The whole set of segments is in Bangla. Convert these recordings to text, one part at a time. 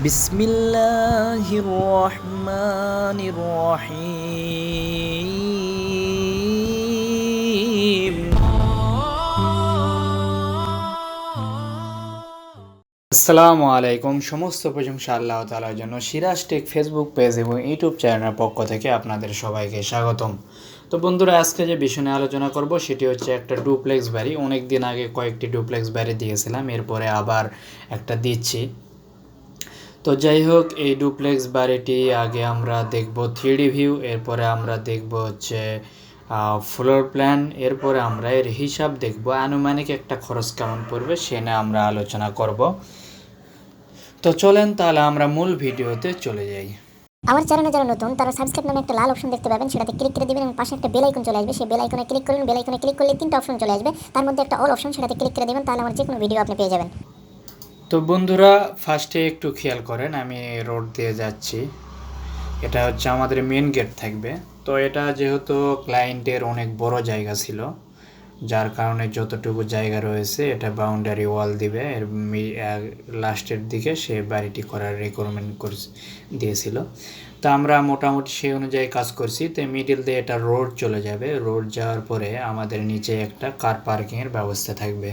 বিসমিল্লাহির রহমানির রহিম আসসালামু আলাইকুম সমস্ত প্রশংসা আল্লাহ তালার জন্য। সিরাজ টেক ফেসবুক পেজ এবং ইউটিউব চ্যানেলের পক্ষ থেকে আপনাদের সবাইকে স্বাগতম। তো বন্ধুরা, আজকে যে বিষয় নিয়ে আলোচনা করব, সেটি হচ্ছে একটা ডুপ্লেক্স বাড়ি। অনেক দিন আগে কয়েকটি ডুপ্লেক্স বাড়ি দিয়েছিলাম, এরপরে আবার একটা দিচ্ছি। তো যাই হোক এই ডুপ্লেক্স বাড়িটি আগে আমরা দেখব থ্রিডি ভিউ এরপরে আমরা দেখব হচ্ছে ফ্লোর প্ল্যান এরপরে আমরা এর হিসাব দেখব। আনুমানিক একটা খরচ কেমন পড়বে সে নিয়ে আমরা আলোচনা করব। তো চলেন তাহলে আমরা মূল ভিডিওতে চলে যাই। আমার চ্যানেলে যারা নতুন, তারা সাবস্ক্রাইব নামে একটা লাল অপশন দেখতে পাবেন, সেটাতে ক্লিক করে দিবেন এবং পাশে একটা বেল আইকন চলে আসবে। সেই বেল আইকনে ক্লিক করবেন বেল আইকনে ক্লিক করলে তিনটা অপশন চলে আসবে। তার মধ্যে একটা অল অপশন সেটাতে ক্লিক করে দিবেন, তাহলে আমার যে কোনো ভিডিও আপনি পেয়ে যাবেন। তো বন্ধুরা ফার্স্টে একটু খেয়াল করেন, আমি রোড দিয়ে যাচ্ছি। এটা হচ্ছে আমাদের মেন গেট থাকবে। তো এটা যেহেতু ক্লায়েন্টের অনেক বড় জায়গা ছিল, যার কারণে যতটুকু জায়গা রয়েছে, এটা বাউন্ডারি ওয়াল দিবে। এর লাস্টের দিকে সে বাড়িটি করার রিকোয়ারমেন্ট করে, দিয়েছিল। তো আমরা মোটামুটি সেই অনুযায়ী কাজ করছি। তো মিডিল দিয়ে এটা রোড চলে যাবে। রোড যাওয়ার পরে আমাদের নিচে একটা কার পার্কিংয়ের ব্যবস্থা থাকবে।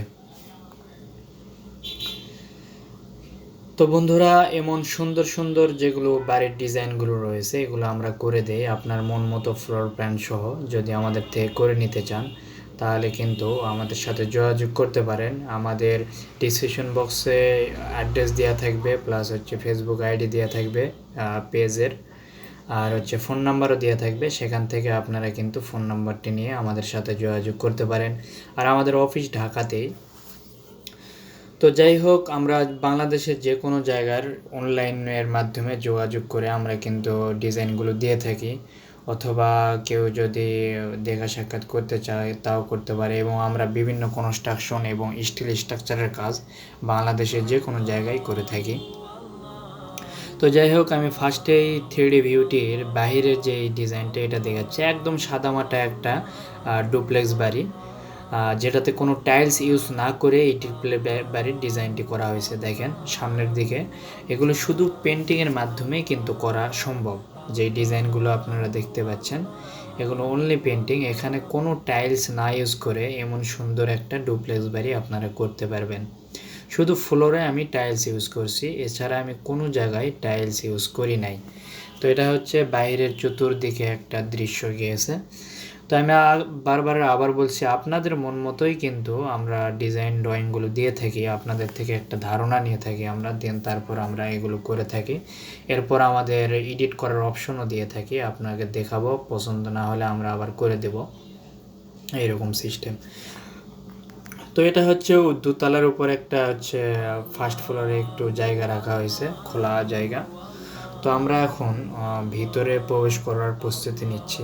তো বন্ধুরা, এমন সুন্দর সুন্দর যেগুলো বাড়ির ডিজাইনগুলো রয়েছে, এগুলো আমরা করে দেই আপনার মন মতো ফ্লোর প্ল্যান সহ। যদি আমাদের থেকে করে নিতে চান, তাহলে কিন্তু আমাদের সাথে যোগাযোগ করতে পারেন। আমাদের ডিসক্রিপশন বক্সে অ্যাড্রেস দেওয়া থাকবে প্লাস হচ্ছে ফেসবুক আইডি দেওয়া থাকবে পেজের আর হচ্ছে ফোন নাম্বারও দেওয়া থাকবে, সেখান থেকে আপনারা কিন্তু ফোন নাম্বারটি নিয়ে আমাদের সাথে যোগাযোগ করতে পারেন। আর আমাদের অফিস ঢাকাতেই তো যাই হোক, আমরা বাংলাদেশের যে কোনো জায়গার অনলাইনের মাধ্যমে যোগাযোগ করে আমরা কিন্তু ডিজাইনগুলো দিয়ে থাকি। অথবা কেউ যদি দেখা সাক্ষাৎ করতে চায়, তাও করতে পারে এবং আমরা বিভিন্ন কনস্ট্রাকশন এবং স্টিল স্ট্রাকচারের কাজ বাংলাদেশের যে কোনো জায়গায় করে থাকি। তো যাই হোক, আমি ফার্স্টেই থ্রিডি ভিউটির বাহিরের যে ডিজাইনটা এটা দেখাচ্ছি। একদম সাদামাটা একটা ডুপ্লেক্স বাড়ি। যেটাতে কোনো টাইলস ইউজ না করে এই ডিসপ্লে বাড়ির ডিজাইনটি করা হয়েছে, দেখেন, সামনের দিকে। এগুলো শুধু পেন্টিংয়ের মাধ্যমে কিন্তু করা সম্ভব, যে ডিজাইনগুলো আপনারা দেখতে পাচ্ছেন। এগুলো অনলি পেন্টিং এখানে কোনো টাইলস না ইউজ করে এমন সুন্দর একটা ডুপ্লেক্স বাড়ি আপনারা করতে পারবেন। শুধু ফ্লোরে আমি টাইলস ইউজ করছি, এছাড়া আমি কোনো জায়গায় টাইলস ইউজ করি নাই। তো এটা হচ্ছে বাইরের চতুর্দিকে একটা দৃশ্য গিয়েছে। তো আমি বারবার আবার বলছি, আপনাদের মন মতোই কিন্তু আমরা ডিজাইন ড্রয়িংগুলো দিয়ে থাকি, আপনাদের থেকে একটা ধারণা নিয়ে থাকি আমরা দেন তারপর আমরা এগুলো করে থাকি। এরপর আমাদের এডিট করার অপশনও দিয়ে থাকি, আপনাকে দেখাবো, পছন্দ না হলে আমরা আবার করে দেব। এইরকম সিস্টেম তো এটা হচ্ছে দুতলার উপর একটা হচ্ছে ফার্স্ট ফ্লোরে একটু জায়গা রাখা হয়েছে, খোলা জায়গা। তো আমরা এখন ভিতরে প্রবেশ করার প্রস্তুতি নিচ্ছি।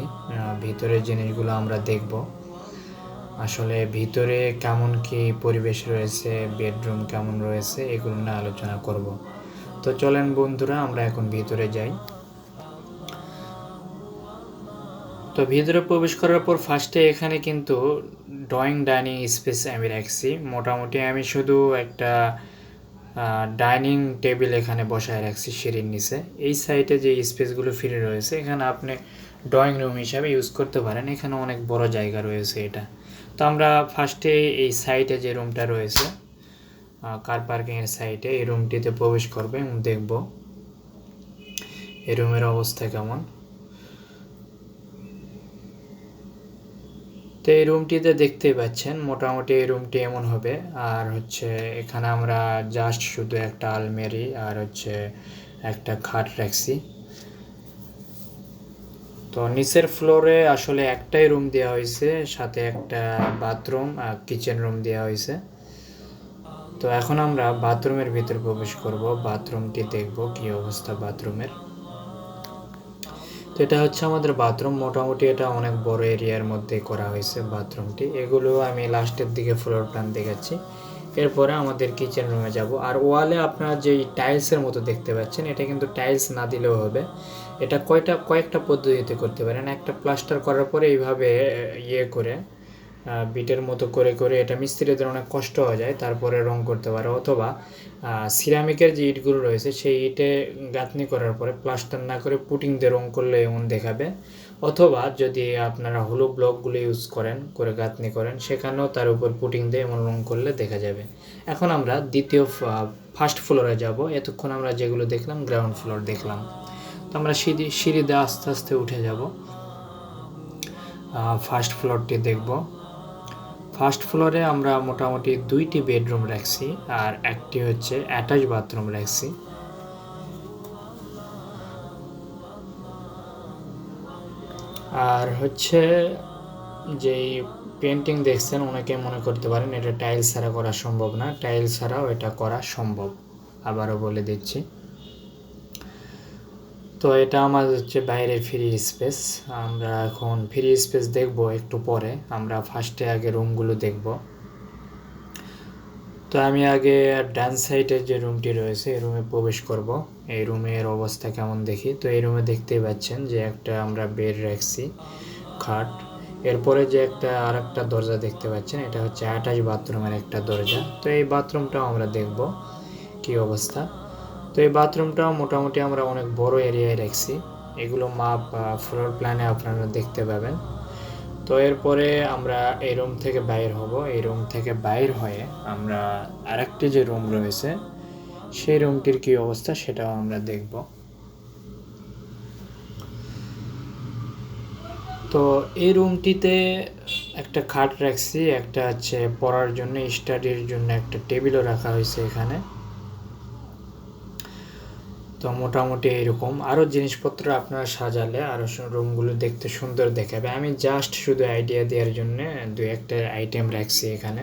ভিতরের জিনিসগুলো আমরা দেখব। আসলে ভিতরে কেমন কি পরিবেশ রয়েছে, বেডরুম কেমন রয়েছে, এগুলো নিয়ে আলোচনা করব। তো চলেন বন্ধুরা, আমরা এখন ভিতরে যাই। তো ভিতরে প্রবেশ করার পর ফার্স্টে এখানে কিন্তু ড্রয়িং ডাইনিং স্পেস আমি রাখছি। মোটামুটি আমি শুধু একটা ডাইনিং টেবিল এখানে বসায় রাখছি সিঁড়ির নিচে। এই সাইডে যে স্পেসগুলো ফ্রি রয়েছে, এখানে আপনি ড্রয়িং রুম হিসাবে ইউজ করতে পারেন। এখানে অনেক বড় জায়গা রয়েছে এটা। তো আমরা ফার্স্টে এই সাইডে যে রুমটা রয়েছে কার পার্কিংয়ের সাইডে এই রুমটিতে প্রবেশ করবে এবং দেখব এই রুমের অবস্থা কেমন। তো এই রুমটিতে দেখতেই পাচ্ছেন, মোটামুটি এই রুমটি এমন হবে। আর হচ্ছে এখানে আমরা জাস্ট শুধু একটা আলমারি আর হচ্ছে একটা খাট রাখছি। তো নিচের ফ্লোরে আসলে একটাই রুম দেওয়া হয়েছে, সাথে একটা বাথরুম আর কিচেন রুম দেওয়া হয়েছে। তো এখন আমরা বাথরুমের ভিতরে প্রবেশ করব বাথরুমটি দেখব কি অবস্থা বাথরুমের তো এটা হচ্ছে আমাদের বাথরুম মোটামুটি এটা অনেক বড় এরিয়ার মধ্যে করা হয়েছে বাথরুমটি এগুলো আমি লাস্টের দিকে ফ্লোর প্ল্যান দেখাচ্ছি। এরপরে আমাদের কিচেন রুমে যাব। আর ওয়ালে আপনারা যে টাইলসের মতো দেখতে পাচ্ছেন, এটা কিন্তু টাইলস না দিলেও হবে। এটা কয়টা, কয়েকটা পদ্ধতিতে করতে পারেন। একটা প্লাস্টার করার পরে এইভাবে ইয়ে করে বিটের মতো করে করে এটা মিস্ত্রিদের অনেক কষ্ট হয়ে যায়, তারপরে রং করতে পারে। অথবা সিরামিকের যে ইটগুলো রয়েছে, সেই ইটে গাঁথনি করার পরে প্লাস্টার না করে পুটিং দিয়ে রং করলে এমন দেখাবে। অথবা, যদি আপনারা হলু ব্লকগুলো ইউজ করেন, করে গাঁথনি করেন, সেখানেও তার উপর পুটিং দিয়ে এমন রং করলে দেখা যাবে। এখন আমরা দ্বিতীয় ফার্স্ট ফ্লোরে যাব। এতক্ষণ আমরা যেগুলো দেখলাম গ্রাউন্ড ফ্লোর দেখলাম। তো আমরা সিঁড়ি সিঁড়ি দিয়ে আস্তে আস্তে উঠে যাব। ফার্স্ট ফ্লোরটি দেখব। ফার্স্ট ফ্লোরে আমরা মোটামুটি দুইটি বেডরুম রাখছি আর একটি হচ্ছে অ্যাটাচ বাথরুম রাখছি। আর হচ্ছে যেই পেন্টিং দেখছেন অনেকে মনে করতে পারেন এটা টাইলস ছাড়া করা সম্ভব না, টাইলস ছাড়াও এটা করা সম্ভব। আবারও বলে দিচ্ছি। তো এটা আমার হচ্ছে বাইরের ফ্রি স্পেস আমরা এখন ফ্রি স্পেস দেখব একটু পরে। আমরা ফার্স্টে আগে রুমগুলো দেখব। তো আমি আগে ডান সাইডের যে রুমটি রয়েছে, এই রুমে প্রবেশ করব। এই রুমের অবস্থা কেমন দেখি? তো এই রুমে দেখতেই পাচ্ছেন যে একটা আমরা বেড রাখছি, খাট। এরপরে যে একটা আর একটা দরজা দেখতে পাচ্ছেন, এটা হচ্ছে অ্যাটাচ বাথরুমের একটা দরজা। তো এই বাথরুমটাও আমরা দেখব, কি অবস্থা। তো এই বাথরুমটাও মোটামুটি আমরা অনেক বড় এরিয়ায় রাখছি। এগুলো মাপ বা ফ্লোর প্ল্যানে আপনারা দেখতে পাবেন। তো এরপরে আমরা এই রুম থেকে বাইর হব। এই রুম থেকে বাইর হয়ে আমরা আরেকটি যে রুম রয়েছে, সেই রুমটির কি অবস্থা সেটাও আমরা দেখব। তো এই রুমটিতে একটা খাট রাখছি, একটা হচ্ছে পড়ার জন্য স্টাডির জন্য একটা টেবিলও রাখা হয়েছে এখানে। তো মোটামুটি এরকম। আরও জিনিসপত্র আপনারা সাজালে আরও রুমগুলো দেখতে সুন্দর দেখাবে। আমি জাস্ট শুধু আইডিয়া দেওয়ার জন্য দু একটা আইটেম রাখছি এখানে।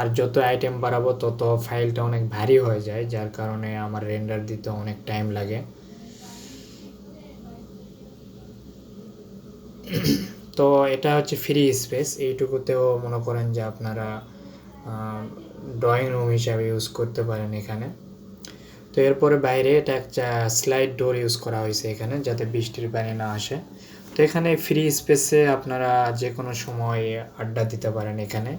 আর যত আইটেম বাড়াবো, তত ফাইলটা অনেক ভারী হয়ে যায়, যার কারণে আমার রেন্ডার দিতে অনেক টাইম লাগে। তো এটা হচ্ছে ফ্রি স্পেস এইটুকুতেও মনে করেন যে আপনারা ড্রয়িং রুম হিসাবে ইউজ করতে পারেন এখানে। তো এরপরে বাইরে এটা একটা স্লাইড ডোর ইউজ করা হয়েছে এখানে যাতে বৃষ্টির পানি না আসে। তো এখানে ফ্রি স্পেসে আপনারা যে কোনো সময় আড্ডা দিতে পারেন এখানে।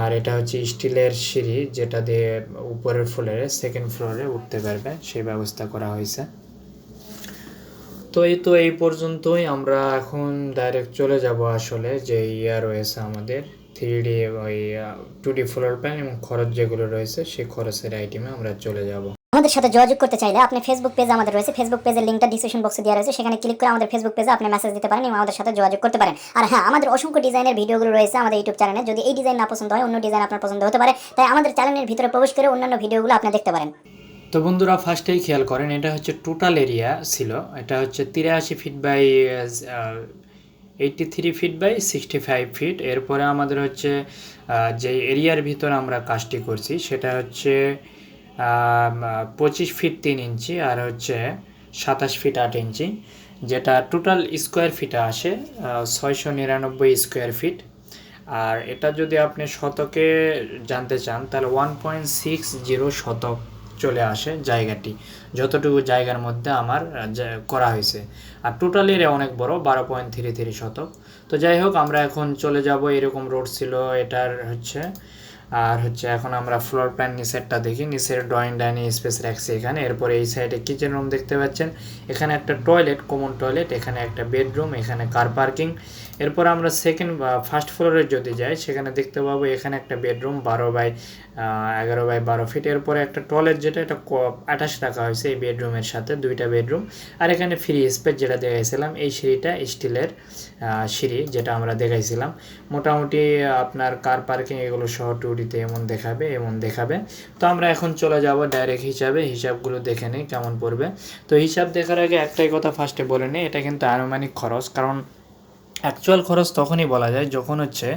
আর এটা হচ্ছে স্টিলের সিঁড়ি যেটা দিয়ে উপরের ফ্লোরে সেকেন্ড ফ্লোরে উঠতে পারবে, সেই ব্যবস্থা করা হয়েছে। তো এই তো এই পর্যন্তই, আমরা এখন ডাইরেক্ট চলে যাব আসলে যে ইয়া রয়েছে আমাদের। থ্রি ডি ওই টু ডি ফ্লোর প্ল্যান এবং খরচ যেগুলো রয়েছে সেই খরচের আইটেমে আমরা চলে যাব। আমাদের সাথে যোগাযোগ করতে চাইলে আপনি ফেসবুক পেজ আমাদের রয়েছে। ফেসবুক পেজের লিঙ্কটা ডিসক্রিপশন বক্সে দেওয়া রয়েছে। সেখানে ক্লিক করে আমাদের ফেসবুক পেজে আপনি মেসেজ দিতে পারেন এবং আমাদের সাথে যোগাযোগ করতে পারেন। আর হ্যাঁ আমাদের অসংখ্য ডিজাইনের ভিডিওগুলো রয়েছে আমাদের ইউটিউব চ্যানেলে যদি এই ডিজাইন না পছন্দ হয় অন্য ডিজাইন আপনার পছন্দ হতে পারে তাই আমাদের চ্যানেলের ভিতরে প্রবেশ করে অন্যান্য ভিডিওগুলো আপনি দেখতে পারেন। তো বন্ধুরা ফার্স্টেই খেয়াল করেন এটা হচ্ছে টোটাল এরিয়া ছিল। এটা হচ্ছে তিরাশি feet by eighty three feet by sixty five feet এরপরে আমাদের হচ্ছে যে এরিয়ার ভিতর আমরা কাজটি করছি, সেটা হচ্ছে পঁচিশ ফিট তিন ইঞ্চি আর হচ্ছে সাতাশ ফিট আট ইঞ্চি, যেটা টোটাল স্কোয়ার ফিটে আসে ছয়শো নিরানব্বই স্কোয়ার ফিট আর এটা যদি আপনি শতকে জানতে চান, তাহলে ওয়ান পয়েন্ট সিক্স জিরো শতক। চলে আসে জায়গাটি। যতটুকু জায়গার মধ্যে আমার করা হয়েছে। আর টোটাল এরিয়া অনেক বড়, বারো পয়েন্ট থ্রি থ্রি শতক। তো যাই হোক, আমরা এখন চলে যাব, এরকম রোড ছিল, এটার হচ্ছে, আর হচ্ছে এখন আমরা ফ্লোর প্ল্যান নিচেরটা দেখি। নিচের ড্রয়িং ডাইনিং স্পেস রাখছি এখানে। এরপরে এই সাইডে কিচেন রুম দেখতে পাচ্ছেন। এখানে একটা টয়লেট কমন টয়লেট এখানে একটা বেডরুম এখানে কার পার্কিং এরপর আমরা সেকেন্ড ফার্স্ট ফ্লোরে যদি যাই, সেখানে দেখতে পাবো এখানে একটা বেডরুম বারো বাই এগারো বাই বারো ফিট এরপরে একটা টয়লেট যেটা, এটা আঠাশ রাখা হয়েছে এই বেডরুমের সাথে, দুইটা বেডরুম আর এখানে ফ্রি স্পেস যেটা দেখাইছিলাম, এই সিঁড়িটা স্টিলের সিঁড়ি যেটা আমরা দেখাইছিলাম। মোটামুটি আপনার কার পার্কিং এগুলো সহ টুরিতে এমন দেখাবে এমন দেখাবে। তো আমরা এখন চলে যাব ডাইরেক্ট হিসাবে, হিসাবগুলো দেখে নিই, কেমন পড়বে। তো হিসাব দেখার আগে একটাই কথা ফার্স্টে বলে নিই, এটা কিন্তু আনুমানিক খরচ, কারণ অ্যাকচুয়াল খরচ তখনই বলা যায় যখন হচ্ছে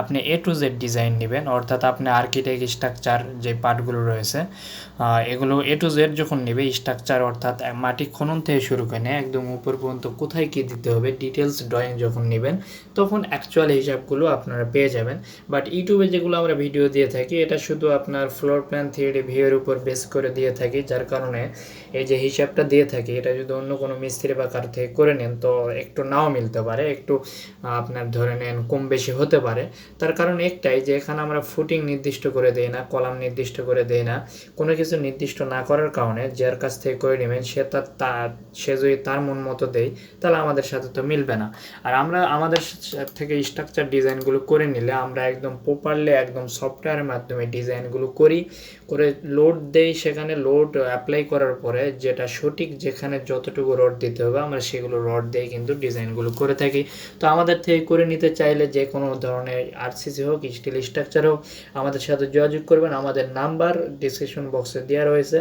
আপনি এ টু জেড ডিজাইন নেবেন, অর্থাৎ আপনি আর্কিটেক্ট স্ট্রাকচার যে পার্টগুলো রয়েছে এগুলো এ টু জেড যখন নেবে স্ট্রাকচার অর্থাৎ মাটি খনন থেকে শুরু করে একদম উপর পর্যন্ত কোথায় কী দিতে হবে ডিটেলস ড্রয়িং যখন নেবেন, তখন অ্যাকচুয়াল হিসাবগুলো আপনারা পেয়ে যাবেন। বাট ইউটিউবে যেগুলো আমরা ভিডিও দিয়ে থাকি, এটা শুধু আপনার ফ্লোর প্ল্যান থিওরি ভিউয়ের উপর বেস করে দিয়ে থাকি, যার কারণে এই যে হিসাবটা দিয়ে থাকি, এটা যদি অন্য কোনো মিস্ত্রি বা কার থেকে করে নেন, তো একটু নাও মিলতে পারে, একটু আপনার ধরে নেন কম বেশি হতে পারে। তার কারণ একটাই যে, এখানে আমরা ফুটিং নির্দিষ্ট করে দেই না, কলাম নির্দিষ্ট করে দেই না। কোনো কিছু নির্দিষ্ট না করার কারণে যার কাছ থেকে করে নেবেন, সে তার তা- সে যদি তার মন মতো দেয়, তাহলে আমাদের সাথে তো মিলবে না। আর আমরা, আমাদের থেকে স্ট্রাকচার ডিজাইনগুলো করে নিলে আমরা একদম প্রপারলি একদম সফটওয়্যারের মাধ্যমে ডিজাইনগুলো করি। করে লোড দেই সেখানে লোড অ্যাপ্লাই করার পরে যেটা সঠিক, যেখানে যতটুকু রড দিতে হবে, আমরা সেগুলো রড দিয়ে কিন্তু ডিজাইনগুলো করে থাকি। তো আমাদের থেকে করে নিতে চাইলে যে কোনো ধরনের আরসিসি হোক স্টিল স্ট্রাকচার হোক, আমাদের সাথে যোগাযোগ করবেন। আমাদের নাম্বার ডিসক্রিপশন বক্সে দেওয়া রয়েছে।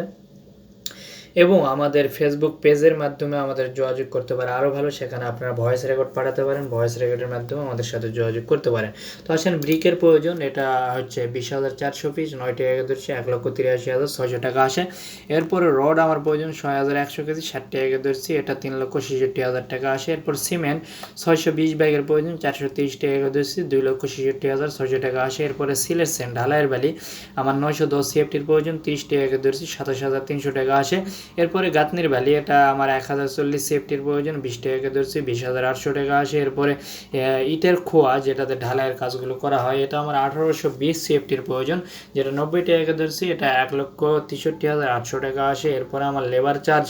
এবং আমাদের ফেসবুক পেজের মাধ্যমে আমাদের যোগাযোগ করতে পারে আরও ভালো, সেখানে আপনারা ভয়েস রেকর্ড পাঠাতে পারেন। ভয়েস রেকর্ডের মাধ্যমে আমাদের সাথে যোগাযোগ করতে পারেন। তো আসেন ব্রিকের প্রয়োজন। এটা হচ্ছে বিশ হাজার চারশো পিস নয়টি ধরছে, এক লক্ষ তিরাশি হাজার ছয়শো টাকা আসে। এরপরে রড আমার প্রয়োজন, ছয় হাজার একশো কেজি, ষাট টাকা ধরছি। এটা তিন লক্ষ ছেষট্টি হাজার টাকা আসে। এরপর সিমেন্ট ছয়শো বিশ ব্যাগের প্রয়োজন, চারশো তিরিশ টাকা ধরছি, দুই লক্ষ ছেষট্টি হাজার ছয়শো টাকা আসে। এরপরে সিলের সেন্ট ঢালাইয়ের বালি, আমার নয়শো দশ সিএফটির প্রয়োজন তিরিশটি ধরছি, সাতাশ হাজার তিনশো টাকা আসে। এরপরে গাতনির ভ্যালি এটা আমার এক হাজার চল্লিশ সেফটির প্রয়োজন, বিশ টাকা ধরছি, বিশ হাজার আটশো টাকা আসে। এরপরে ইটের খোয়া যেটাতে ঢালাইয়ের কাজগুলো করা হয়, এটা আমার আঠারোশো বিশ সেফটির প্রয়োজন। যেটা নব্বই টাকা ধরছি, এটা এক লক্ষ তেষট্টি হাজার আটশো টাকা আসে। এরপরে আমার লেবার চার্জ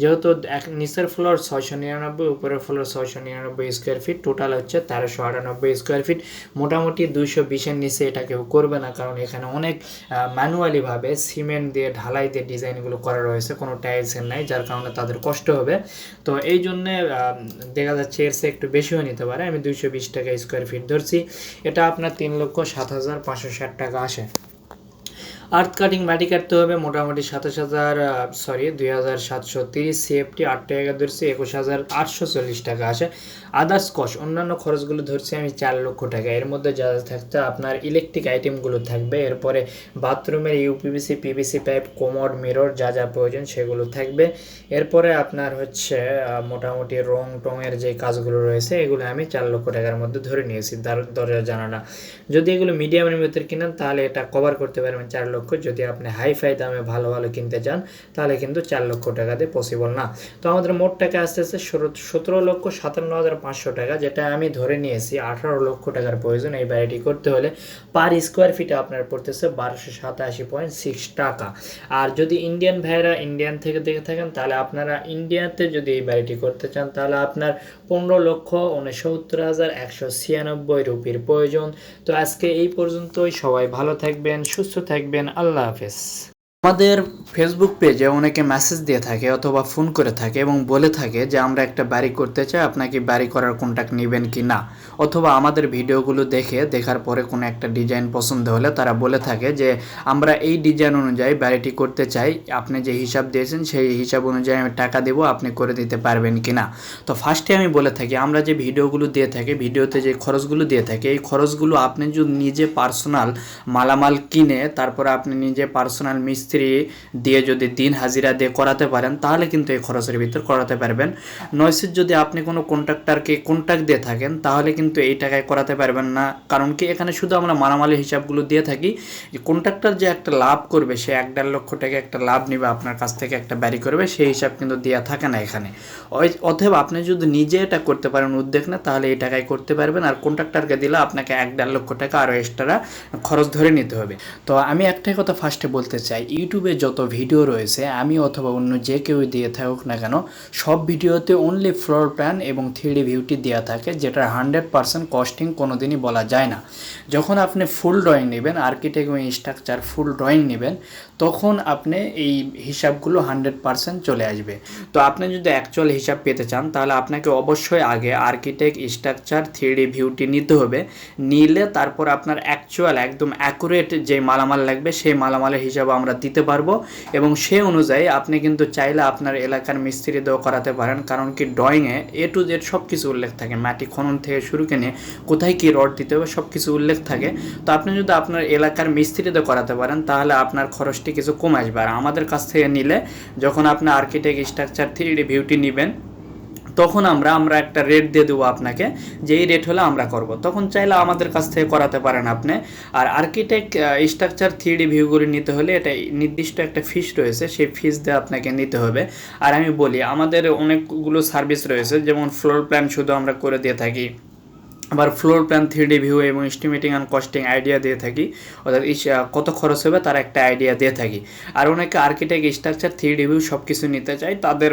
যেহেতু এক, নিচের ফ্লোর ছয়শো নিরানব্বই, উপরের ফ্লোর ছয়শো নিরানব্বই স্কোয়ার ফিট টোটাল হচ্ছে তেরোশো আটানব্বই স্কোয়ার ফিট মোটামুটি দুইশো বিশের নিচে এটা কেউ করবে না, কারণ এখানে অনেক ম্যানুয়ালিভাবে সিমেন্ট দিয়ে, ঢালাই দিয়ে ডিজাইনগুলো করা রয়েছে। কোনো টাইলসের নাই, যার কারণে তাদের কষ্ট হবে। তো এই জন্যে দেখা যাচ্ছে এর চেয়ে একটু বেশিও নিতে পারে। আমি দুইশো বিশ টাকা স্কোয়ার ফিট ধরছি। এটা আপনার তিন লক্ষ সাত হাজার পাঁচশো ষাট টাকা আসে। আর্থ কাটিং মাটি কাটতে হবে, মোটামুটি সাতাশ হাজার সরি দুই হাজার সাতশো তিরিশ সিএফটি আট টাকা ধরছি, একুশ হাজার আটশো চল্লিশ টাকা আসে। আদার্স কস্ট অন্যান্য খরচগুলো ধরছি আমি চার লক্ষ টাকা। এর মধ্যে যা থাকতে আপনার ইলেকট্রিক আইটেমগুলো থাকবে, এরপরে বাথরুমের ইউপিভিসি পিভিসি পাইপ কোমর মিরর যা যা প্রয়োজন সেগুলো থাকবে। এরপরে আপনার হচ্ছে মোটামুটি রং টংয়ের যে কাজগুলো রয়েছে, এগুলো আমি চার লক্ষ টাকার মধ্যে ধরে নিয়েছি, দর- দরজা জানালা। যদি এগুলো মিডিয়ামের ভিতরে কিনেন, তাহলে এটা কভার করতে পারবেন চার লক্ষ যদি আপনি হাই ফাই দামে ভালো ভালো কিনতে চান, তাহলে কিন্তু চার লক্ষ টাকাতে পসিবল না। তো আমাদের মোট টাকা আসতে আসতে সতেরো লক্ষ সাতান্ন হাজার পাঁচশো টাকা, যেটা আমি ধরে নিয়েছি আঠারো লক্ষ টাকার প্রয়োজন এই বাড়িটি করতে হলে। পার স্কোয়ার ফিটে আপনার পড়তেছে বারোশো সাতাশি পয়েন্ট সিক্স টাকা। আর যদি ইন্ডিয়ান ভাইরা ইন্ডিয়ান থেকে দেখে থাকেন, তাহলে আপনারা ইন্ডিয়াতে যদি এই বাড়িটি করতে চান, তাহলে আপনার পনেরো লক্ষ উনসত্তর হাজার একশো ছিয়ানব্বই রুপির প্রয়োজন। তো আজকে এই পর্যন্তই, সবাই ভালো থাকবেন, সুস্থ থাকবেন আল্লাহ হাফেজ আমাদের ফেসবুক পেজে অনেকে মেসেজ দিয়ে থাকে অথবা ফোন করে থাকে এবং বলে থাকে যে, আমরা একটা বাড়ি করতে চাই, আপনাকে বাড়ি করার কন্ট্যাক্ট নেবেন কি না? অথবা আমাদের ভিডিওগুলো দেখে, দেখার পরে কোনো একটা ডিজাইন পছন্দ হলে তারা বলে থাকে যে, আমরা এই ডিজাইন অনুযায়ী বাড়িটি করতে চাই, আপনি যে হিসাব দিয়েছেন সেই হিসাব অনুযায়ী আমি টাকা দেবো, আপনি করে দিতে পারবেন কি না? তো ফার্স্টে আমি বলে থাকি, আমরা যে ভিডিওগুলো দিয়ে থাকি, ভিডিওতে যে খরচগুলো দিয়ে থাকি, এই খরচগুলো আপনি যদি নিজে পার্সোনাল মালামাল কিনে, তারপরে আপনি নিজে পার্সোনাল মিস্ত্রি দিয়ে যদি দিন হাজিরা দিয়ে করাতে পারেন, তাহলে কিন্তু এই খরচের ভিতর করাতে পারবেন। নয়সে যদি আপনি কোনো কন্ট্রাক্টারকে কন্ট্যাক্ট দিয়ে থাকেন, তাহলে কিন্তু এই টাকায় করাতে পারবেন না। কারণ কি, এখানে শুধু আমরা মালামালের হিসাবগুলো দিয়ে থাকি। যে কন্ট্রাক্টর যে একটা লাভ করবে, সে এক দেড় লক্ষ টাকা একটা লাভ নেবে, আপনার কাছ থেকে একটা ব্যারি করবে, সেই হিসাব কিন্তু দেওয়া থাকে না এখানে। অতএব আপনি যদি নিজে এটা করতে পারেন, উদ্যোগ না তাহলে এই টাকায় করতে পারবেন। আর কন্ট্রাক্টরকে দিলে আপনাকে এক দেড় লক্ষ টাকা আরও এক্সট্রা খরচ ধরে নিতে হবে। তো আমি একটাই কথা ফার্স্টে বলতে চাই ইউটিউবে যত ভিডিও রয়েছে, আমি অথবা অন্য যে কেউ দিয়ে থাকুক না কেন, সব ভিডিওতে অনলি ফ্লোর প্ল্যান এবং থ্রি ভিউটি দেওয়া থাকে যেটা হান্ড্রেড পার্সেন্ট কস্টিং কোনো দিনই বলা যায় না। যখন আপনি ফুল ড্রয়িং নেবেন আর্কিটেক্ট এবং স্ট্রাকচার ফুল ড্রয়িং নেবেন, তখন আপনি এই হিসাবগুলো হান্ড্রেড পার্সেন্ট চলে আসবে। তো আপনি যদি অ্যাকচুয়াল হিসাব পেতে চান, তাহলে আপনাকে অবশ্যই আগে আর্কিটেক্ট স্ট্রাকচার থ্রি ভিউটি নিতে হবে। নিলে তারপর আপনার অ্যাকচুয়াল একদম অ্যাকুরেট যে মালামাল লাগবে, সেই মালামালের হিসাব আমরা দিতে নিতে পারব এবং সে অনুযায়ী আপনি কিন্তু চাইলে আপনার এলাকার মিস্ত্রি দিয়েও করাতে পারেন। কারণ কি ড্রয়িংয়ে এ টু জেড সব কিছু উল্লেখ থাকে। মাটি খনন থেকে শুরু করে নিয়ে কোথায় কি রড দিতে হবে সব কিছু উল্লেখ থাকে। তো আপনি যদি আপনার এলাকার মিস্ত্রি দিয়ে করাতে পারেন, তাহলে আপনার খরচটি কিছু কম আসবে। আর আমাদের কাছ থেকে নিলে যখন আপনি আর্কিটেক্ট স্ট্রাকচার থ্রি ডি ভিউটি নেবেন তখন আমরা আমরা একটা রেট দিয়ে দেবো আপনাকে, যে এই রেট হলে আমরা করব। তখন চাইলে আমাদের কাছ থেকে করাতে পারেন আপনি। আর আর্কিটেক্ট স্ট্রাকচার থ্রি ডি ভিউগুলি নিতে হলে এটা নির্দিষ্ট একটা ফিস রয়েছে, সেই ফিস দিয়ে আপনাকে নিতে হবে। আর আমি বলি, আমাদের অনেকগুলো সার্ভিস রয়েছে, যেমন ফ্লোর প্ল্যান শুধু আমরা করে দিয়ে থাকি, আবার floor plan three D view এবং এস্টিমেটিং অ্যান্ড কস্টিং আইডিয়া দিয়ে থাকি, অর্থাৎ কত খরচ হবে তার একটা আইডিয়া দিয়ে থাকি। আর অনেকে architect structure three D view সব কিছু নিতে চায়, তাদের